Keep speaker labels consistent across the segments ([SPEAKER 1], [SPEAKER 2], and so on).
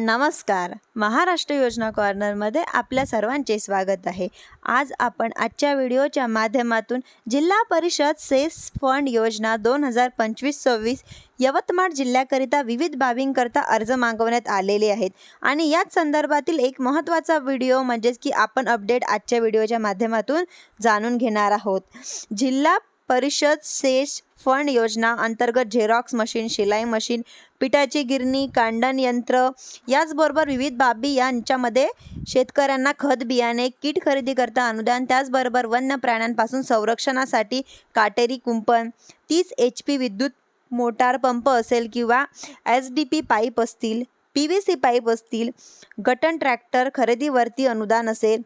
[SPEAKER 1] नमस्कार. महाराष्ट्र योजना कॉर्नरमध्ये आपल्या सर्वांचे स्वागत आहे. आज आपण आजच्या व्हिडिओच्या माध्यमातून जिल्हा परिषद सेस फंड योजना दोन हजार पंचवीस सव्वीस यवतमाळ जिल्ह्याकरिता विविध बाबींकरता अर्ज मागवण्यात आलेले आहेत. आणि याच संदर्भातील एक महत्त्वाचा व्हिडिओ म्हणजेच की आपण अपडेट आजच्या व्हिडिओच्या माध्यमातून जाणून घेणार आहोत. जिल्हा परिषद सेस फंड योजना अंतर्गत झेरॉक्स मशीन शिलाई मशीन पिठाची गिरणी कांडण यंत्र याचबरोबर विविध बाबी यांच्यामध्ये शेतकऱ्यांना खत बियाणे किट खरेदी करता अनुदान त्याचबरोबर वन्य प्राण्यांपासून संरक्षणासाठी काटेरी कुंपण तीस एच पी विद्युत मोटार पंप असेल किंवा एस डी पी पाईप असतील पी व्ही सी पाईप असतील गटन ट्रॅक्टर खरेदीवरती अनुदान असेल.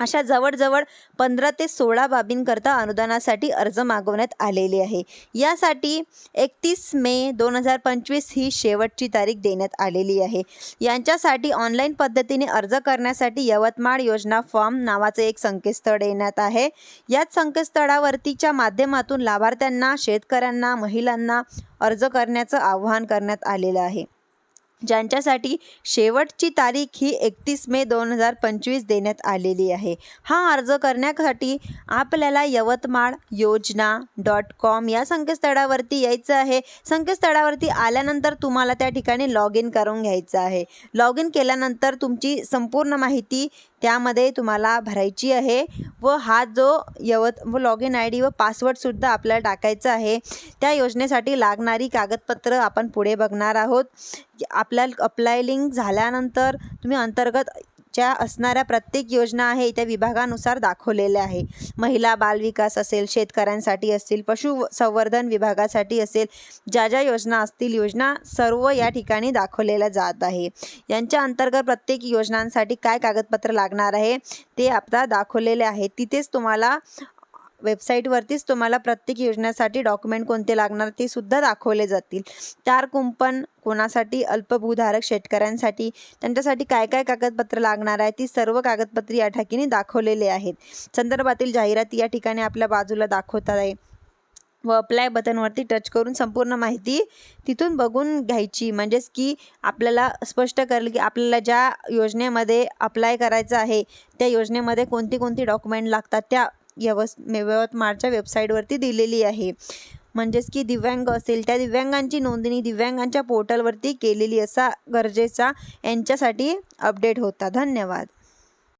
[SPEAKER 1] अशा जवळजवळ पंधरा ते सोळा बाबींकरता अनुदानासाठी अर्ज मागवण्यात आलेले आहे. यासाठी एकतीस मे दोन हजार पंचवीस ही शेवटची तारीख देण्यात आलेली आहे. यांच्यासाठी ऑनलाईन पद्धतीने अर्ज करण्यासाठी यवतमाळ योजना फॉर्म नावाचं एक संकेतस्थळ येण्यात आहे. याच संकेतस्थळावरतीच्या माध्यमातून लाभार्थ्यांना शेतकऱ्यांना महिलांना अर्ज करण्याचं आवाहन करण्यात आलेलं आहे. ज्यांच्यासाठी शेवटची तारीख ही एकतीस मे दोन हजार पंचवीस देण्यात आलेली आहे. हा अर्ज करण्यासाठी आपल्याला यवतमाळ योजना डॉट कॉम या संकेतस्थळावरती यायचं आहे. संकेतस्थळावरती आल्यानंतर तुम्हाला त्या ठिकाणी लॉग इन करून घ्यायचं आहे. लॉग इन केल्यानंतर तुमची संपूर्ण माहिती त्यामध्ये तुम्हाला भरायची आहे व हा जो यवत व लॉग इन आय डी व पासवर्डसुद्धा आपल्याला टाकायचा आहे. त्या योजनेसाठी लागणारी कागदपत्रं आपण पुढे बघणार आहोत. आपल्या अप्लाय लिंक झाल्यानंतर तुम्ही अंतर्गत ज्या असणाऱ्या प्रत्येक योजना आहे त्या विभागानुसार दाखवलेल्या आहे. महिला बालविकास असेल शेतकऱ्यांसाठी असतील पशुसंवर्धन विभागासाठी असेल ज्या ज्या योजना असतील योजना सर्व या ठिकाणी दाखवलेल्या जात आहे. यांच्या अंतर्गत प्रत्येक योजनांसाठी काय कागदपत्र लागणार आहे ते आता दाखवलेले आहे तिथेच तुम्हाला वेबसाईटवरतीच तुम्हाला प्रत्येक योजनेसाठी डॉक्युमेंट कोणते लागणार ते सुद्धा दाखवले जातील. चार कुंपण कोणासाठी अल्पभूधारक शेतकऱ्यांसाठी त्यांच्यासाठी काय काय कागदपत्र लागणार आहे ती सर्व कागदपत्रे या ठिकाणी दाखवलेले आहेत. संदर्भातील जाहिराती या ठिकाणी आपल्या बाजूला दाखवतात आहे. व अप्लाय बटनवरती टच करून संपूर्ण माहिती तिथून बघून घ्यायची. म्हणजेच की आपल्याला स्पष्ट करेल की आपल्याला ज्या योजनेमध्ये अप्लाय करायचं आहे त्या योजनेमध्ये कोणती कोणती डॉक्युमेंट लागतात त्या यवस यवतमाळच्या वेबसाईटवरती दिलेली आहे. म्हणजेच की दिव्यांग असेल त्या दिव्यांगांची नोंदणी दिव्यांगांच्या पोर्टलवरती केलेली असा गरजेचा यांच्यासाठी अपडेट होता. धन्यवाद.